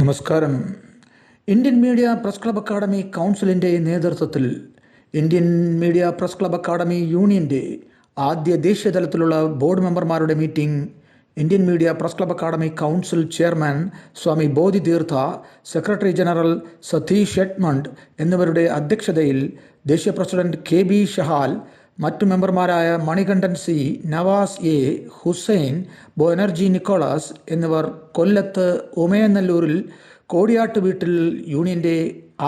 നമസ്കാരം. Indian media press club academy കൗൺസിലിന്റെ നേതൃത്വത്തിൽ Indian media press club academy യൂണിയന്റെ ആദ്യ ദേശീയ തലത്തിലുള്ള board മെമ്പർമാരുടെ meeting Indian media press club academy council chairman Swami Bodhi Teertha secretary general Satheesh Edmund എന്നിവരുടെ അധ്യക്ഷതയിൽ ദേശീയ പ്രസിഡന്റ് കെ ബി ഷഹാൽ മറ്റു മെമ്പർമാരായ Manikandan C Navas A Hussain Banerjee Nicholas എന്നിവർ കൊല്ലത്ത് ഉമയനല്ലൂരിൽ കോടിയാട്ട് വീട്ടിൽ യൂണിയന്റെ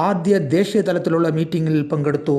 ആദ്യ ദേശീയ തലത്തിലുള്ള മീറ്റിംഗിൽ പങ്കെടുത്തു.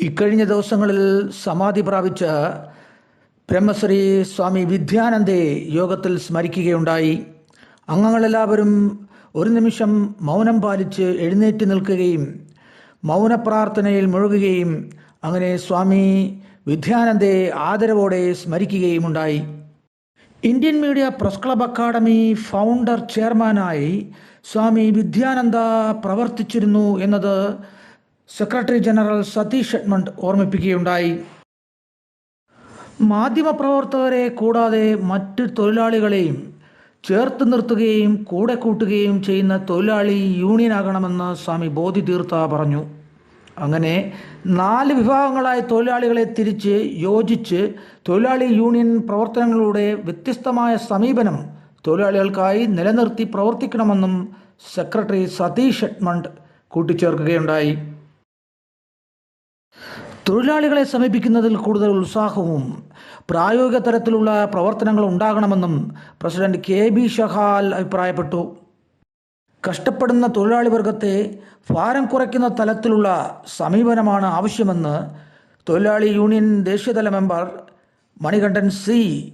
ഇക്കഴിഞ്ഞ ദിവസങ്ങളിൽ സമാധി പ്രാപിച്ച ബ്രഹ്മശ്രീ സ്വാമി വിദ്യാനന്ദയെ യോഗത്തിൽ സ്മരിക്കുകയുണ്ടായി. അംഗങ്ങളെല്ലാവരും ഒരു നിമിഷം മൗനം പാലിച്ച് എഴുന്നേറ്റ് നിൽക്കുകയും മൗനപ്രാർത്ഥനയിൽ മുഴുകുകയും അങ്ങനെ സ്വാമി വിദ്യാനന്ദയെ ആദരവോടെ സ്മരിക്കുകയുമുണ്ടായി. Indian media press club academy founder ചെയർമാനായി സ്വാമി വിദ്യാനന്ദ പ്രവർത്തിച്ചിരുന്നു എന്നത് സെക്രട്ടറി ജനറൽ സതീഷ് എഡ്മണ്ട് ഓർമ്മിപ്പിക്കുകയുണ്ടായി. മാധ്യമപ്രവർത്തകരെ കൂടാതെ മറ്റ് തൊഴിലാളികളെയും ചേർത്ത് നിർത്തുകയും കൂടെ കൂട്ടുകയും ചെയ്യുന്ന തൊഴിലാളി യൂണിയനാകണമെന്ന് സ്വാമി ബോധി തീർത്ഥ പറഞ്ഞു. അങ്ങനെ നാല് വിഭാഗങ്ങളായ തൊഴിലാളികളെ തിരിച്ച് യോജിച്ച് തൊഴിലാളി യൂണിയൻ പ്രവർത്തനങ്ങളുടെ വ്യത്യസ്തമായ സമീപനം തൊഴിലാളികൾക്കായി നിലനിർത്തി പ്രവർത്തിക്കണമെന്നും സെക്രട്ടറി സതീഷ് എഡ്മണ്ട് കൂട്ടിച്ചേർക്കുകയുണ്ടായി. തൊഴിലാളികളെ സമീപിക്കുന്നതിൽ കൂടുതൽ ഉത്സാഹവും പ്രായോഗിക തലത്തിലുള്ള പ്രവർത്തനങ്ങൾ ഉണ്ടാകണമെന്നും പ്രസിഡന്റ് കെ ബി ഷഹാൽ അഭിപ്രായപ്പെട്ടു. കഷ്ടപ്പെടുന്ന തൊഴിലാളി വർഗത്തെ ഭാരം കുറയ്ക്കുന്ന തലത്തിലുള്ള സമീപനമാണ് ആവശ്യമെന്ന് തൊഴിലാളി യൂണിയൻ ദേശീയതല മെമ്പർ മണികണ്ഠൻ സി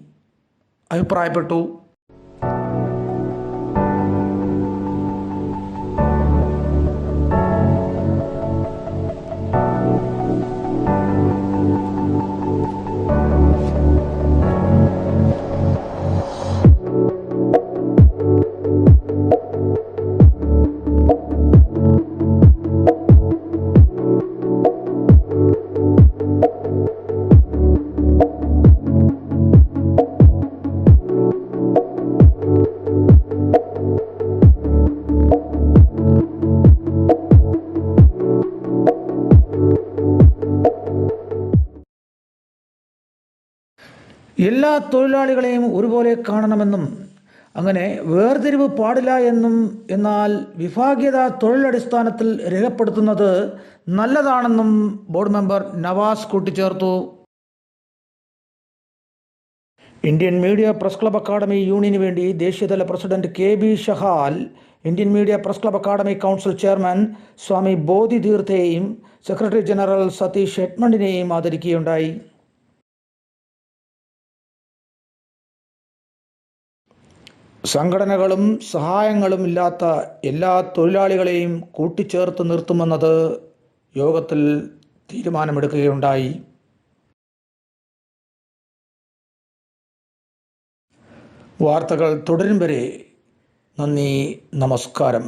അഭിപ്രായപ്പെട്ടു. എല്ലാ തൊഴിലാളികളെയും ഒരുപോലെ കാണണമെന്നും അങ്ങനെ വേർതിരിവ് പാടില്ല എന്നും എന്നാൽ വിഭാഗീയത തൊഴിലടിസ്ഥാനത്തിൽ രേഖപ്പെടുത്തുന്നത് നല്ലതാണെന്നും ബോർഡ് മെമ്പർ നവാസ് കൂട്ടിച്ചേർത്തു. Indian media press club academy യൂണിയന് വേണ്ടി ദേശീയതല president K B Shahal Indian media press club academy council chairman Swami Bodhi തീർത്ഥയെയും secretary general Satheesh ഹെഡ്മണ്ടിനെയും ആദരിക്കുകയുണ്ടായി. സംഘടനകളും സഹായങ്ങളും ഇല്ലാത്ത എല്ലാ തൊഴിലാളികളെയും കൂട്ടിച്ചേർത്ത് നിർത്തുമെന്നത് യോഗത്തിൽ തീരുമാനമെടുക്കുകയുണ്ടായി. വാർത്തകൾ തുടരും വരെ നന്ദി നമസ്കാരം.